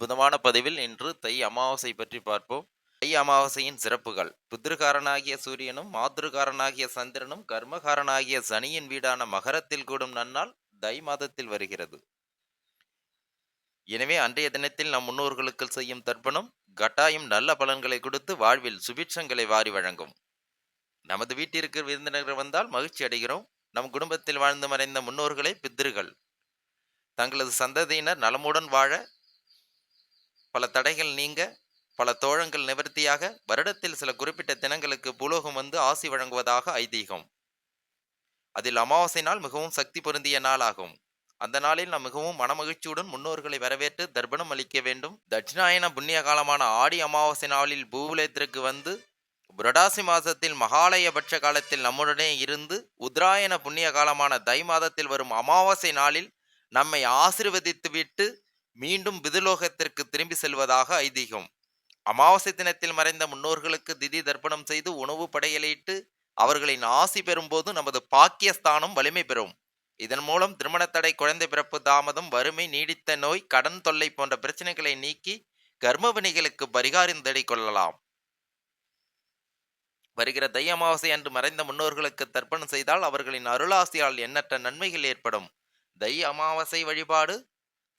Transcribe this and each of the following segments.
புதமான பதிவில் இன்று தை அமாவாசை பற்றி பார்ப்போம். தை அமாவாசையின் சிறப்புகள். புத்திரகாரனாகிய சூரியனும் மாதிருகாரனாகிய சந்திரனும் கர்மகாரனாகிய சனியின் வீடான மகரத்தில் கூடும் நன்னால் தை மாதத்தில் வருகிறது. எனவே அன்றைய தினத்தில் நம் முன்னோர்களுக்கு செய்யும் தர்ப்பணம் கட்டாயம் நல்ல பலன்களை கொடுத்து வாழ்வில் சுபிட்சங்களை வாரி வழங்கும். நமது வீட்டிற்கு விருந்தினர்கள் வந்தால் மகிழ்ச்சி அடைகிறோம். நம் குடும்பத்தில் வாழ்ந்து மறைந்த முன்னோர்களை பித்திருகள் தங்களது சந்ததியினர் நலமுடன் வாழ பல தடைகள் நீங்க பல தோழங்கள் நிவர்த்தியாக வருடத்தில் சில குறிப்பிட்ட தினங்களுக்கு பூலோகம் வந்து ஆசி வழங்குவதாக ஐதீகம். அதில் அமாவாசை நாள் மிகவும் சக்தி பொருந்திய நாளாகும். அந்த நாளில் நாம் மிகவும் மனமகிழ்ச்சியுடன் முன்னோர்களை வரவேற்று தர்ப்பணம் அளிக்க வேண்டும். தட்சிணாயன புண்ணிய காலமான ஆடி அமாவாசை நாளில் பூவுலயத்திற்கு வந்து புரடாசி மாதத்தில் மகாலயபட்ச காலத்தில் நம்முடனே இருந்து உத்ராயண புண்ணிய காலமான தை மாதத்தில் வரும் அமாவாசை நாளில் நம்மை ஆசிர்வதித்துவிட்டு மீண்டும் விதுலோகத்திற்கு திரும்பி செல்வதாக ஐதீகம். அமாவாசை தினத்தில் மறைந்த முன்னோர்களுக்கு திதி தர்ப்பணம் செய்து உணவு படையலிட்டு அவர்களின் ஆசி பெறும்போது நமது பாக்கியஸ்தானம் வலிமை பெறும். இதன் மூலம் திருமண தடை குழந்தை பிறப்பு தாமதம் வறுமை நீடித்த நோய் கடன் தொல்லை போன்ற பிரச்சனைகளை நீக்கி கர்மவினைகளுக்கு பரிகாரம் தேடிக் கொள்ளலாம். வருகிற தை அமாவாசை அன்று மறைந்த முன்னோர்களுக்கு தர்ப்பணம் செய்தால் அவர்களின் அருளாசியால் எண்ணற்ற நன்மைகள் ஏற்படும். தை அமாவாசை வழிபாடு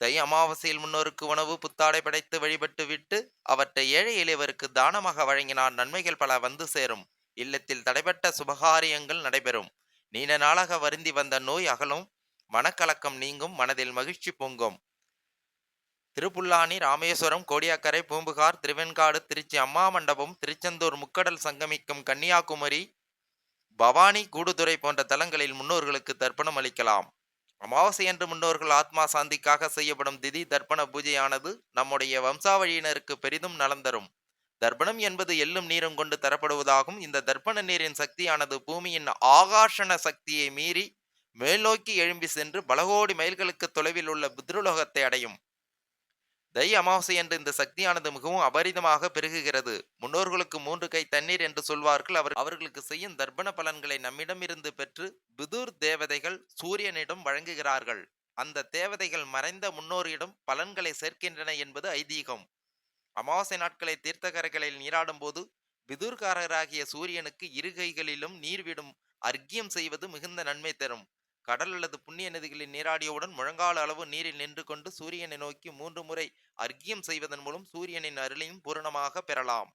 தை அமாவாசையில் முன்னோருக்கு உணவு புத்தாடை படைத்து வழிபட்டு விட்டு அவற்றை ஏழை எளியவருக்கு தானமாக வழங்கினால் நன்மைகள் பல வந்து சேரும். இல்லத்தில் தடைபட்ட சுபகாரியங்கள் நடைபெறும். நீண்ட நாளாக வருந்தி வந்த நோய் அகலும். மனக்கலக்கம் நீங்கும். மனதில் மகிழ்ச்சி பொங்கும். திருப்புல்லானி ராமேஸ்வரம் கோடியாக்கரை பூம்புகார் திருவெண்காடு திருச்சி அம்மா மண்டபம் திருச்செந்தூர் முக்கடல் சங்கமிக்கும் கன்னியாகுமரி பவானி கூடுதுறை போன்ற தலங்களில் முன்னோர்களுக்கு தர்ப்பணம் அளிக்கலாம். அமாவாசை என்று முன்னோர்கள் ஆத்மா சாந்திக்காக செய்யப்படும் திதி தர்ப்பண பூஜையானது நம்முடைய வம்சாவழியினருக்கு பெரிதும் நலம் தரும். தர்ப்பணம் என்பது எள்ளும் நீரும் கொண்டு தரப்படுவதாகும். இந்த தர்ப்பண நீரின் சக்தியானது பூமியின் ஆகாஷண சக்தியை மீறி மேல்நோக்கி எழும்பி சென்று பலகோடி மைல்களுக்கு தொலைவில் உள்ள புத்ருலோகத்தை அடையும். தை அமாவாசை என்று இந்த சக்தியானது மிகவும் அபரிதமாக பெருகுகிறது. முன்னோர்களுக்கு மூன்று கை தண்ணீர் என்று சொல்வார்கள். அவர் அவர்களுக்கு செய்யும் தர்ப்பண பலன்களை நம்மிடமிருந்து பெற்று பிது சூரியனிடம் அந்த தேவதைகள் மறைந்த முன்னோரிடம் பலன்களை சேர்க்கின்றன என்பது ஐதீகம். அமாவாசை நாட்களை தீர்த்தகரைகளில் நீராடும் போது விதுர்காரராகிய சூரியனுக்கு இருகைகளிலும் நீர்விடும் நீர் விடும் அர்க்கியம் செய்வது மிகுந்த நன்மை தரும். கடல் அல்லது புண்ணிய நதிகளில் நீராடியவுடன் முழங்கால அளவு நீரில் நின்று கொண்டு சூரியனை நோக்கி மூன்று முறை அர்க்கியம் செய்வதன் மூலம் சூரியனின் அருளையும் பூரணமாக பெறலாம்.